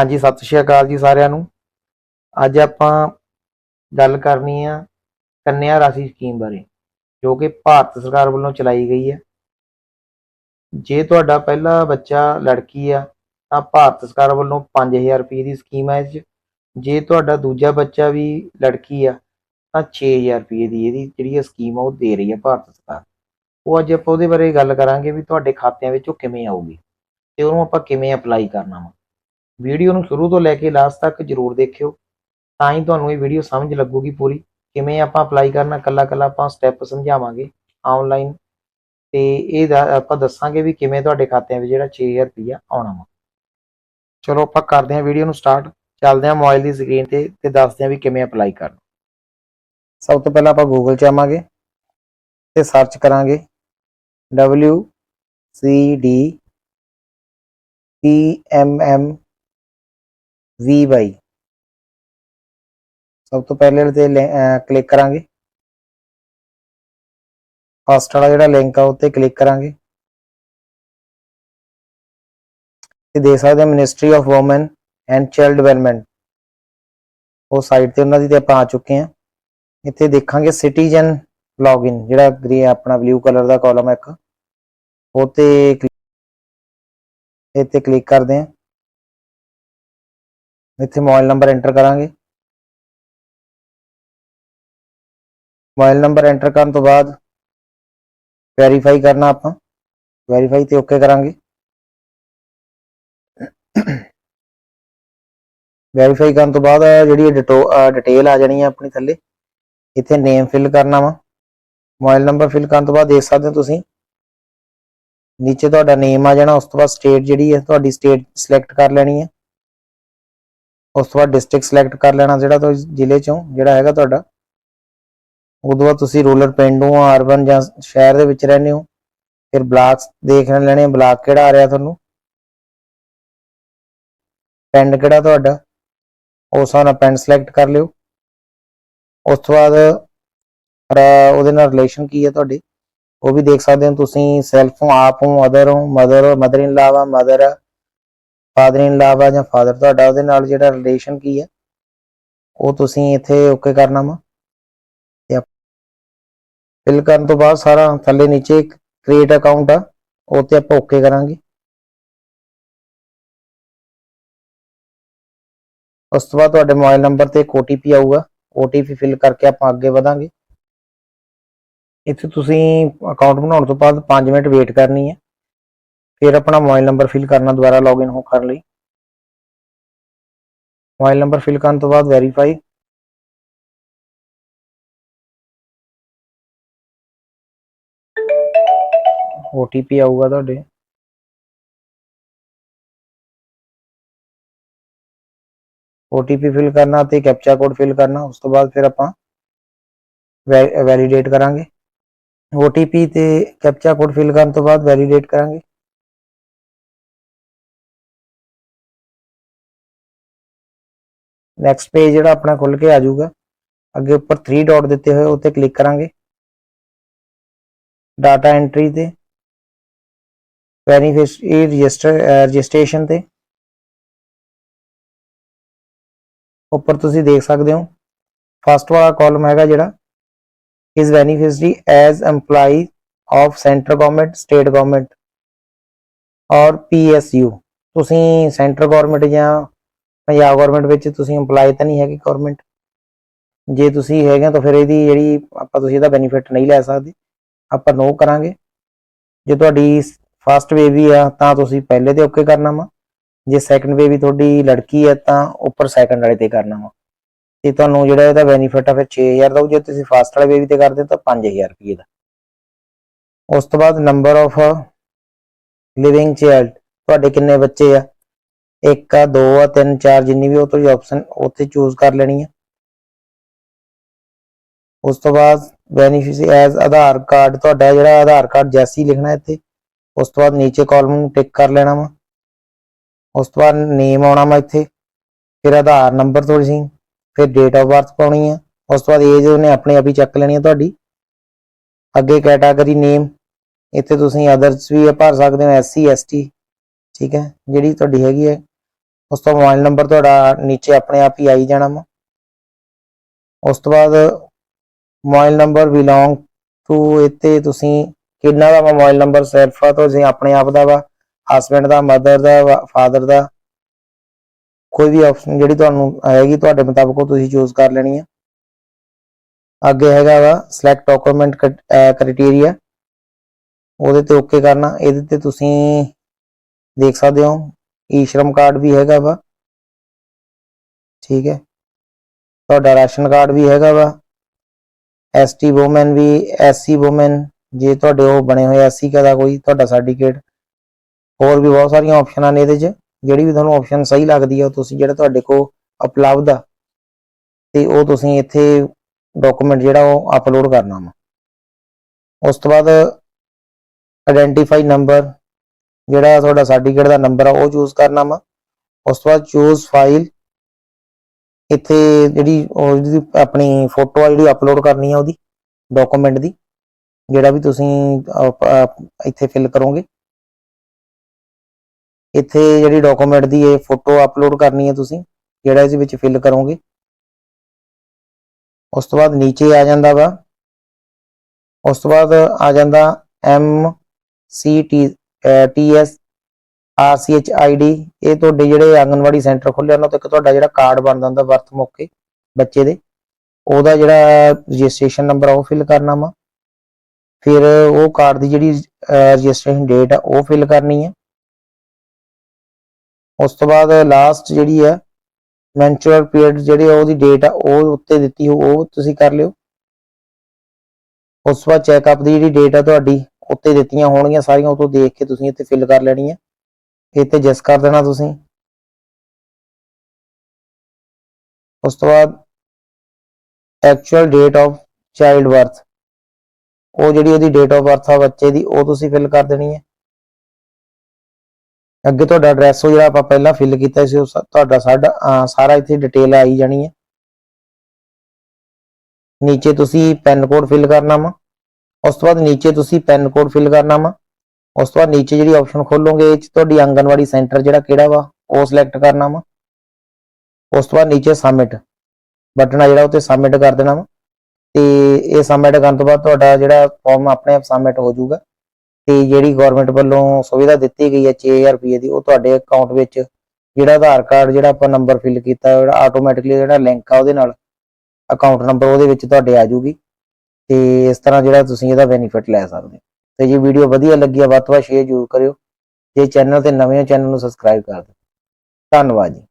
ਹਾਂਜੀ, ਸਤਿ ਸ਼੍ਰੀ ਅਕਾਲ ਜੀ ਸਾਰਿਆਂ ਨੂੰ। ਅੱਜ ਆਪਾਂ ਗੱਲ ਕਰਨੀ ਆ ਕੰਨਿਆ ਰਾਸ਼ੀ ਸਕੀਮ ਬਾਰੇ, ਜੋ ਕਿ ਭਾਰਤ ਸਰਕਾਰ ਵੱਲੋਂ ਚਲਾਈ ਗਈ ਹੈ। ਜੇ ਤੁਹਾਡਾ ਪਹਿਲਾ ਬੱਚਾ ਲੜਕੀ ਆ, ਤਾਂ ਭਾਰਤ ਸਰਕਾਰ ਵੱਲੋਂ 5000 ਰੁਪਏ ਦੀ ਸਕੀਮ ਹੈ ਇਸ 'ਚ। ਜੇ ਤੁਹਾਡਾ ਦੂਜਾ ਬੱਚਾ ਵੀ ਲੜਕੀ ਆ, ਤਾਂ 6000 ਰੁਪਏ ਦੀ ਇਹਦੀ ਜਿਹੜੀ ਇਹ ਸਕੀਮ ਆ, ਉਹ ਦੇ ਰਹੀ ਹੈ ਭਾਰਤ ਸਰਕਾਰ। ਉਹ ਅੱਜ ਆਪਾਂ ਉਹਦੇ ਬਾਰੇ ਗੱਲ ਕਰਾਂਗੇ ਵੀ ਤੁਹਾਡੇ ਖਾਤਿਆਂ ਵਿੱਚ ਉਹ ਕਿਵੇਂ ਆਊਗੀ ਤੇ ਉਹਨੂੰ ਆਪਾਂ ਕਿਵੇਂ ਅਪਲਾਈ ਕਰਨਾ ਵਾ। ਵੀਡੀਓ ਨੂੰ ਸ਼ੁਰੂ ਤੋਂ ਲੈ ਕੇ ਲਾਸਟ ਤੱਕ ਜਰੂਰ ਦੇਖਿਓ। ਤਾਂ ਹੀ ਤੁਹਾਨੂੰ ਇਹ ਵੀਡੀਓ ਸਮਝ ਲੱਗੂਗੀ ਪੂਰੀ, ਕਿਵੇਂ ਆਪਾਂ ਅਪਲਾਈ ਕਰਨਾ ਕੱਲਾ ਕੱਲਾ ਆਪਾਂ ਸਟੈਪ ਸਮਝਾਵਾਂਗੇ ਆਨਲਾਈਨ ਤੇ ਇਹ ਦਾ- ਆਪਾਂ ਦੱਸਾਂਗੇ ਵੀ ਕਿਵੇਂ ਤੁਹਾਡੇ ਖਾਤਿਆਂ ਵਿੱਚ ਜਿਹੜਾ 6000 ਰੁਪਇਆ ਆਉਣਾ ਵਾ। ਚਲੋ ਆਪਾਂ ਕਰਦੇ ਹਾਂ ਵੀਡੀਓ ਨੂੰ ਸਟਾਰਟ ਚੱਲਦੇ ਹਾਂ ਮੋਬਾਈਲ ਦੀ ਸਕਰੀਨ ਤੇ ਤੇ ਦੱਸਦੇ ਹਾਂ ਵੀ ਕਿਵੇਂ ਅਪਲਾਈ ਕਰਨਾ। ਸਭ ਤੋਂ ਪਹਿਲਾਂ ਆਪਾਂ ਗੂਗਲ 'ਚ ਆਵਾਂਗੇ ਤੇ ਸਰਚ ਕਰਾਂਗੇ W C D P M M V Y ਸਭ ਤੋਂ ਪਹਿਲੇ ਵਾਲੇ ਤੇ ਕਲਿੱਕ ਕਰਾਂਗੇ। ਫਸਟ ਵਾਲਾ ਜਿਹੜਾ ਲਿੰਕ ਆ ਉੱਤੇ ਕਲਿੱਕ ਕਰਾਂਗੇ। ਤੇ ਦੇਖ ਸਕਦੇ ਹਾਂ ministry of women and child development ਉਹ ਸਾਈਟ ਤੇ ਉਹਨਾਂ ਦੀ ਤੇ ਆਪਾਂ ਆ ਚੁੱਕੇ ਹਾਂ ਇੱਥੇ ਦੇਖਾਂਗੇ ਸਿਟੀਜ਼ਨ ਲੌਗਇਨ ਜਿਹੜਾ ਗ੍ਰੇ ਆਪਣਾ ਬਲੂ ਕਲਰ ਦਾ ਕਾਲਮ ਹੈ ਇੱਕ। ਉਹ ਤੇ ਇੱਥੇ ਕਲਿੱਕ ਕਰਦੇ ਹਾਂ ਇੱਥੇ ਮੋਬਾਈਲ ਨੰਬਰ ਐਂਟਰ ਕਰਾਂਗੇ ਮੋਬਾਈਲ ਨੰਬਰ ਐਂਟਰ ਕਰਨ ਤੋਂ ਬਾਅਦ ਵੈਰੀਫਾਈ ਕਰਨਾ ਆਪਾਂ ਵੈਰੀਫਾਈ ਤੇ ਓਕੇ ਕਰਾਂਗੇ ਵੈਰੀਫਾਈ ਕਰਨ ਤੋਂ ਬਾਅਦ ਜਿਹੜੀ ਡਿਟੇਲ ਆ ਜਾਣੀ ਹੈ ਆਪਣੀ ਥੱਲੇ ਇੱਥੇ ਨੇਮ ਫਿਲ ਕਰਨਾ ਵਾ ਮੋਬਾਈਲ ਨੰਬਰ ਫਿਲ ਕਰਨ ਤੋਂ ਬਾਅਦ ਦੇਖ ਸਕਦੇ ਹੋ ਤੁਸੀਂ ਨੀਚੇ ਤੁਹਾਡਾ ਨੇਮ ਆ ਜਾਣਾ ਉਸ ਤੋਂ ਬਾਅਦ ਸਟੇਟ ਜਿਹੜੀ ਹੈ ਤੁਹਾਡੀ ਸਟੇਟ ਸਿਲੈਕਟ ਕਰ ਲੈਣੀ ਹੈ ਉਸ ਤੋਂ ਬਾਅਦ ਡਿਸਟ੍ਰਿਕਟ ਸਿਲੈਕਟ ਕਰ ਲੈਣਾ ਜਿਹੜਾ ਤੁਸੀਂ ਜ਼ਿਲ੍ਹੇ ਚੋਂ, ਜਿਹੜਾ ਹੈਗਾ ਤੁਹਾਡਾ। ਉਦੋਂ ਬਾਅਦ ਤੁਸੀਂ ਰੂਰਲ ਪਿੰਡ ਹੋ, ਅਰਬਨ ਜਾਂ ਸ਼ਹਿਰ ਦੇ ਵਿੱਚ ਰਹਿੰਦੇ ਹੋ, ਫਿਰ ਬਲਾਕਸ ਦੇਖ ਲੈਣੇ, ਬਲਾਕ ਕਿਹੜਾ ਆ ਰਿਹਾ ਤੁਹਾਨੂੰ? ਪਿੰਡ ਕਿਹੜਾ ਤੁਹਾਡਾ? ਉਸ ਹਿਸਾਬ ਨਾਲ ਪਿੰਡ ਸਿਲੈਕਟ ਕਰ ਲਿਓ। ਉਸ ਤੋਂ ਬਾਅਦ ਉਹਦੇ ਨਾਲ ਰਿਲੇਸ਼ਨ ਕੀ ਹੈ ਤੁਹਾਡੀ? ਉਹ ਵੀ ਦੇਖ ਸਕਦੇ ਹੋ ਤੁਸੀਂ ਸੈਲਫ ਹੋ, ਆਪ ਹੋ ਅਦਰ ਹੋ ਮਦਰ ਹੋ mother in law mother father in law ਜਾਂ ਫਾਦਰ ਤੁਹਾਡਾ, ਉਹਦੇ ਨਾਲ ਜਿਹੜਾ ਰਿਲੇਸ਼ਨ ਕੀ ਹੈ ਉਹ ਤੁਸੀਂ ਇੱਥੇ ਓਕੇ ਕਰਨਾ ਵਾ? ਤੇ ਫਿਲ ਕਰਨ ਤੋਂ ਬਾਅਦ ਸਾਰਾ ਥੱਲੇ ਨੀਚੇ ਕ੍ਰੀਏਟ ਅਕਾਊਂਟ ਆ, ਉਹ ਤੇ ਆਪਾਂ ਓਕੇ ਕਰਾਂਗੇ। ਉਸ ਤੋਂ ਬਾਅਦ ਤੁਹਾਡੇ ਮੋਬਾਈਲ ਨੰਬਰ ਤੇ ਇੱਕ OTP ਆਊਗਾ। OTP ਫਿਲ ਕਰਕੇ ਆਪਾਂ ਅੱਗੇ ਵਧਾਂਗੇ। ਇੱਥੇ ਤੁਸੀਂ ਅਕਾਊਂਟ ਬਣਾਉਣ ਤੋਂ ਬਾਅਦ 5 ਮਿੰਟ ਵੇਟ ਕਰਨੀ ਹੈ ਫਿਰ ਆਪਣਾ ਮੋਬਾਈਲ ਨੰਬਰ ਫਿਲ ਕਰਨਾ ਦੁਬਾਰਾ ਲੌਗਇਨ ਹੋ ਕਰਨ ਲਈ ਮੋਬਾਈਲ ਨੰਬਰ ਫਿਲ ਕਰਨ ਤੋਂ ਬਾਅਦ ਵੈਰੀਫਾਈ OTP ਆਊਗਾ ਤੁਹਾਡੇ OTP ਫਿਲ ਕਰਨਾ ਤੇ ਕੈਪਚਾ ਕੋਡ ਫਿਲ ਕਰਨਾ ਉਸ ਤੋਂ ਬਾਅਦ ਫਿਰ ਆਪਾਂ ਵੈਲੀਡੇਟ ਕਰਾਂਗੇ OTP ਤੇ ਕੈਪਚਾ ਕੋਡ ਫਿਲ ਕਰਨ ਤੋਂ ਬਾਅਦ ਵੈਲੀਡੇਟ ਕਰਾਂਗੇ ਨੈਕਸਟ ਪੇਜ ਜਿਹੜਾ ਆਪਣਾ ਖੁੱਲ ਕੇ ਆ ਜਾਊਗਾ। ਅੱਗੇ ਉੱਪਰ 3 ਡਾਟ ਦਿੱਤੇ ਹੋਏ, ਉੱਤੇ ਕਲਿੱਕ ਕਰਾਂਗੇ। ਡਾਟਾ ਐਂਟਰੀ ਤੇ ਬੈਨੀਫਿਸ਼ਰੀ ਰਜਿਸਟਰ ਰਜਿਸਟ੍ਰੇਸ਼ਨ ਤੇ। ਉੱਪਰ ਤੁਸੀਂ ਦੇਖ ਸਕਦੇ ਹੋ ਫਸਟ ਵਾਲਾ ਕਾਲਮ ਹੈਗਾ ਜਿਹੜਾ, is beneficiary as employee of central government, state government ਔਰ PSU ਤੁਸੀਂ ਸੈਂਟਰ ਗਵਰਨਮੈਂਟ ਜਾਂ ਪੰਜਾਬ ਗਵਰਨਮੈਂਟ ਵਿੱਚ ਤੁਸੀਂ EMPLOYE ਤਾਂ ਨਹੀਂ ਹੈਗੇ ਗਵਰਨਮੈਂਟ ਜੇ ਤੁਸੀਂ ਹੈਗੇ ਤਾਂ ਫਿਰ ਇਹਦੀ ਜਿਹੜੀ ਆਪਾਂ ਤੁਸੀਂ ਇਹਦਾ ਬੈਨੀਫਿਟ ਨਹੀਂ ਲੈ ਸਕਦੇ। ਆਪਾਂ ਨੋ ਕਰਾਂਗੇ। ਜੇ ਤੁਹਾਡੀ ਫਸਟ ਬੇਬੀ ਆ ਤਾਂ ਤੁਸੀਂ ਪਹਿਲੇ ਤੇ ਓਕੇ ਕਰਨਾ ਵਾ। ਜੇ ਸੈਕੰਡ ਬੇਬੀ ਤੁਹਾਡੀ ਲੜਕੀ ਹੈ ਤਾਂ ਉੱਪਰ ਸੈਕੰਡ ਵਾਲੇ ਤੇ ਕਰਨਾ ਵਾ। ਤੇ ਤੁਹਾਨੂੰ ਜਿਹੜਾ ਇਹਦਾ ਬੈਨੀਫਿਟ ਆ ਫਿਰ 6000 ਦਾ ਜੇ ਤੁਸੀਂ ਫਸਟ ਵਾਲੇ ਬੇਬੀ ਤੇ ਕਰਦੇ ਤਾਂ 5000 ਰੁਪਏ ਦਾ। ਉਸ ਤੋਂ ਬਾਅਦ ਨੰਬਰ ਆਫ ਲਿਵਿੰਗ ਚਾਈਲਡ ਤੁਹਾਡੇ ਕਿੰਨੇ ਬੱਚੇ ਆ? ਇੱਕ ਆ, ਦੋ ਆ, ਤਿੰਨ, ਚਾਰ ਜਿੰਨੀ ਵੀ ਉਹ ਤੁਸੀਂ ਆਪਸ਼ਨ ਉੱਥੇ ਚੂਜ਼ ਕਰ ਲੈਣੀ ਆ। ਉਸ ਤੋਂ ਬਾਅਦ ਬੈਨੀਫਿਸ਼ਰੀ ਐਜ਼ ਆਧਾਰ ਕਾਰਡ ਤੁਹਾਡਾ ਜਿਹੜਾ ਆਧਾਰ ਕਾਰਡ ਜੈਸੀ ਲਿਖਣਾ ਇੱਥੇ, ਉਸ ਤੋਂ ਬਾਅਦ ਨੀਚੇ ਕਾਲਮ ਨੂੰ ਟਿਕ ਕਰ ਲੈਣਾ ਵਾ। ਉਸ ਤੋਂ ਬਾਅਦ ਨੇਮ ਆਉਣਾ ਵਾ ਇੱਥੇ, ਫਿਰ ਆਧਾਰ ਨੰਬਰ ਤੁਸੀਂ ਫਿਰ ਡੇਟ ਆਫ ਬਰਥ ਪਾਉਣੀ ਆ। ਉਸ ਤੋਂ ਬਾਅਦ ਏਜ ਉਹਨੇ ਆਪਣੇ ਆਪ ਹੀ ਚੱਕ ਲੈਣੀ ਆ ਤੁਹਾਡੀ। ਅੱਗੇ ਕੈਟਾਗਰੀ ਨੇਮ ਇੱਥੇ ਤੁਸੀਂ ਅਦਰਸ ਵੀ ਭਰ ਸਕਦੇ ਹੋ ਐਸਸੀ ਐਸਟੀ ਠੀਕ ਹੈ? ਜਿਹੜੀ ਤੁਹਾਡੀ ਹੈਗੀ ਹੈ ਉਸ ਤੋਂ ਮੋਬਾਈਲ ਨੰਬਰ ਤੁਹਾਡਾ ਨੀਚੇ ਆਪਣੇ ਆਪ ਹੀ ਆਈ ਜਾਣਾ ਵਾ। ਉਸ ਤੋਂ ਬਾਅਦ ਮੋਬਾਈਲ ਨੰਬਰ ਬਿਲੋਂਗ ਟੂ ਇੱਥੇ ਤੁਸੀਂ ਕਿੰਨਾ ਦਾ ਮੋਬਾਈਲ ਨੰਬਰ ਸਿਰਫ ਆ ਤੁਸੀਂ ਆਪਣੇ ਆਪ ਦਾ ਵਾ ਹਸਬੰਡ ਦਾ ਮਦਰ ਦਾ ਫਾਦਰ ਦਾ। ਕੋਈ ਵੀ ਆਪਸ਼ਨ ਜਿਹੜੀ ਤੁਹਾਨੂੰ ਆਏਗੀ ਤੁਹਾਡੇ ਮੁਤਾਬਕ ਉਹ ਤੁਸੀਂ ਚੂਜ਼ ਕਰ ਲੈਣੀ ਹੈ ਅੱਗੇ ਹੈਗਾ ਵਾ ਸਿਲੈਕਟ ਡਾਕੂਮੈਂਟ ਕ੍ਰਾਈਟੇਰੀਆ ਉਹਦੇ ਤੇ ਓਕੇ ਕਰਨਾ। ਇਹਦੇ ਤੇ ਤੁਸੀਂ ਦੇਖ ਸਕਦੇ ਹੋ ਈ ਸ਼ਰਮ ਕਾਰਡ ਵੀ ਹੈਗਾ ਵਾ। ਠੀਕ ਹੈ। ਤੁਹਾਡਾ ਰਾਸ਼ਨ ਕਾਰਡ ਵੀ ਹੈਗਾ ਵਾ। ਐਸਟੀ ਵੂਮਨ ਵੀ ਐਸਸੀ ਵੂਮਨ, ਜੇ ਤੁਹਾਡੇ ਉਹ ਬਣੇ ਹੋਏ ਐਸਸੀ ਦਾ ਕੋਈ, ਤੁਹਾਡਾ ਸਰਟੀਫਿਕੇਟ। ਹੋਰ ਵੀ ਬਹੁਤ ਸਾਰੀਆਂ ਆਪਸ਼ਨਾਂ ਨੇ ਇਹਦੇ 'ਚ। ਜਿਹੜੀ ਵੀ ਤੁਹਾਨੂੰ ਆਪਸ਼ਨ ਸਹੀ ਲੱਗਦੀ ਹੈ ਉਹ ਤੁਸੀਂ ਜਿਹੜਾ ਤੁਹਾਡੇ ਕੋਲ ਉਪਲਬਧ ਆ, ਤੇ ਉਹ ਤੁਸੀਂ ਇੱਥੇ ਡਾਕੂਮੈਂਟ ਜਿਹੜਾ ਉਹ ਅਪਲੋਡ ਕਰਨਾ ਵਾ। ਉਸ ਤੋਂ ਬਾਅਦ ਆਇਡੈਂਟੀਫਾਈ ਨੰਬਰ ਜਿਹੜਾ ਤੁਹਾਡਾ ਸਰਟੀਫਿਕੇਟ ਦਾ ਨੰਬਰ ਆ, ਉਹ ਚੂਜ਼ ਕਰਨਾ ਵਾ। ਉਸ ਤੋਂ ਬਾਅਦ ਚੂਜ਼ ਫਾਈਲ ਇੱਥੇ ਜਿਹੜੀ ਉਹਦੀ ਆਪਣੀ ਫੋਟੋ ਆ, ਜਿਹੜੀ ਅਪਲੋਡ ਕਰਨੀ ਆ ਉਹਦੀ ਡਾਕੂਮੈਂਟ ਦੀ, ਜਿਹੜਾ ਵੀ ਤੁਸੀਂ ਇੱਥੇ ਫਿਲ ਕਰੋਗੇ। ਇੱਥੇ ਜਿਹੜੀ ਡਾਕੂਮੈਂਟ ਦੀ ਇਹ ਫੋਟੋ ਅਪਲੋਡ ਕਰਨੀ ਹੈ ਤੁਸੀਂ, ਜਿਹੜਾ ਇਸ ਵਿੱਚ ਫਿਲ ਕਰੋਗੇ। ਉਸ ਤੋਂ ਬਾਅਦ ਨੀਚੇ ਆ ਜਾਂਦਾ ਵਾ। ਉਸ ਤੋਂ ਬਾਅਦ ਆ ਜਾਂਦਾ M C T T S R C H I D ਇਹ ਤੁਹਾਡੇ ਜਿਹੜੇ ਆਂਗਨਵਾੜੀ ਸੈਂਟਰ ਖੁੱਲੇ ਉਹਨਾਂ ਤੋਂ ਇੱਕ ਤੁਹਾਡਾ ਜਿਹੜਾ ਕਾਰਡ ਬਣਦਾ ਹੁੰਦਾ ਵਰਤ ਮੌਕੇ ਬੱਚੇ ਦੇ, ਉਹਦਾ ਜਿਹੜਾ ਰਜਿਸਟ੍ਰੇਸ਼ਨ ਨੰਬਰ ਆ, ਉਹ ਫਿਲ ਕਰਨਾ ਵਾ। ਫਿਰ ਉਹ ਕਾਰਡ ਦੀ ਜਿਹੜੀ ਰਜਿਸਟ੍ਰੇਸ਼ਨ ਡੇਟ ਆ, ਉਹ ਫਿਲ ਕਰਨੀ ਹੈ ਉਸ ਤੋਂ ਬਾਅਦ ਲਾਸਟ ਜਿਹੜੀ ਹੈ ਮੈਂਚੁਰਲ ਪੀਰੀਅਡ ਜਿਹੜੀ ਉਹਦੀ ਡੇਟ ਆ, ਉਹ ਉੱਤੇ ਦਿੱਤੀ ਹੋ ਉਹ ਤੁਸੀਂ ਕਰ ਲਿਓ। ਉਸ ਤੋਂ ਬਾਅਦ ਚੈੱਕਅਪ ਦੀ ਜਿਹੜੀ ਡੇਟ ਆ, ਤੁਹਾਡੀ ਉੱਤੇ ਦਿੱਤੀਆਂ ਹੋਣਗੀਆਂ ਸਾਰੀਆਂ ਉਹ ਤੋਂ ਦੇਖ ਕੇ ਤੁਸੀਂ ਇੱਥੇ ਫਿਲ ਕਰ ਲੈਣੀ ਹੈ। ਇੱਥੇ ਜਸ ਕਰ ਦੇਣਾ ਤੁਸੀਂ। ਉਸ ਤੋਂ ਬਾਅਦ actual date of child birth ਉਹ ਜਿਹੜੀ ਉਹਦੀ ਡੇਟ ਆਫ ਬਰਥ ਆ ਬੱਚੇ ਦੀ, ਉਹ ਤੁਸੀਂ ਫਿਲ ਕਰ ਦੇਣੀ ਹੈ। ਅੱਗੇ ਤੁਹਾਡਾ ਐਡਰੈਸ ਉਹ ਜਿਹੜਾ ਆਪਾਂ ਪਹਿਲਾਂ ਫਿਲ ਕੀਤਾ ਸੀ, ਉਹ ਸ- ਤੁਹਾਡਾ ਸਾਡਾ ਸਾਰਾ ਇੱਥੇ ਡਿਟੇਲ ਆਈ ਜਾਣੀ ਹੈ। ਨੀਚੇ ਤੁਸੀਂ ਪੈਨ ਕੋਡ ਫਿਲ ਕਰਨਾ ਵਾ। ਉਸ ਤੋਂ ਬਾਅਦ ਨੀਚੇ ਤੁਸੀਂ ਪੈਨ ਕੋਡ ਫਿਲ ਕਰਨਾ ਵਾ। ਉਸ ਤੋਂ ਬਾਅਦ ਨੀਚੇ ਜਿਹੜੀ ਆਪਸ਼ਨ ਖੋਲੋਗੇ, ਇਹ 'ਚ ਤੁਹਾਡੀ ਆਂਗਨਵਾੜੀ ਸੈਂਟਰ ਜਿਹੜਾ ਕਿਹੜਾ ਵਾ, ਉਹ ਸਿਲੈਕਟ ਕਰਨਾ ਵਾ। ਉਸ ਤੋਂ ਬਾਅਦ ਨੀਚੇ ਸਬਮਿਟ ਬਟਨ ਆ ਜਿਹੜਾ ਉੱਤੇ ਸਬਮਿਟ ਕਰ ਦੇਣਾ ਵਾ। ਤੇ ਇਹ ਸਬਮਿਟ ਕਰਨ ਤੋਂ ਬਾਅਦ ਤੁਹਾਡਾ ਜਿਹੜਾ ਫਾਰਮ ਆਪਣੇ ਆਪ ਸਬਮਿਟ ਹੋ ਜਾਊਗਾ। ਤੇ ਜਿਹੜੀ ਗਵਰਨਮੈਂਟ ਵੱਲੋਂ ਸੁਵਿਧਾ ਦਿੱਤੀ ਗਈ ਹੈ 6000 ਰੁਪਏ ਦੀ, ਉਹ ਤੁਹਾਡੇ ਅਕਾਊਂਟ ਵਿੱਚ ਜਿਹੜਾ ਆਧਾਰ ਕਾਰਡ ਜਿਹੜਾ ਆਪਾਂ ਨੰਬਰ ਫਿਲ ਕੀਤਾ ਜਿਹੜਾ ਆਟੋਮੈਟਿਕਲੀ ਜਿਹੜਾ ਲਿੰਕ ਆ ਉਹਦੇ ਨਾਲ ਅਕਾਊਂਟ ਨੰਬਰ ਉਹਦੇ ਵਿੱਚ ਤੁਹਾਡੇ ਆ ਜਾਊਗੀ। ਤੇ ਇਸ ਤਰ੍ਹਾਂ ਜਿਹੜਾ ਤੁਸੀਂ ਇਹਦਾ ਬੈਨੀਫਿਟ ਲੈ ਸਕਦੇ ਹੋ। ਤੇ ਜੇ ਵੀਡੀਓ ਵਧੀਆ ਲੱਗੀ ਆ, ਵੱਧ ਤੋਂ ਵੱਧ ਸ਼ੇਅਰ ਜ਼ਰੂਰ ਕਰਿਓ। ਜੇ ਚੈਨਲ ਤੇ ਨਵੇਂ ਹੋ ਚੈਨਲ ਨੂੰ ਸਬਸਕ੍ਰਾਈਬ ਕਰ ਦਿਓ। ਧੰਨਵਾਦ ਜੀ।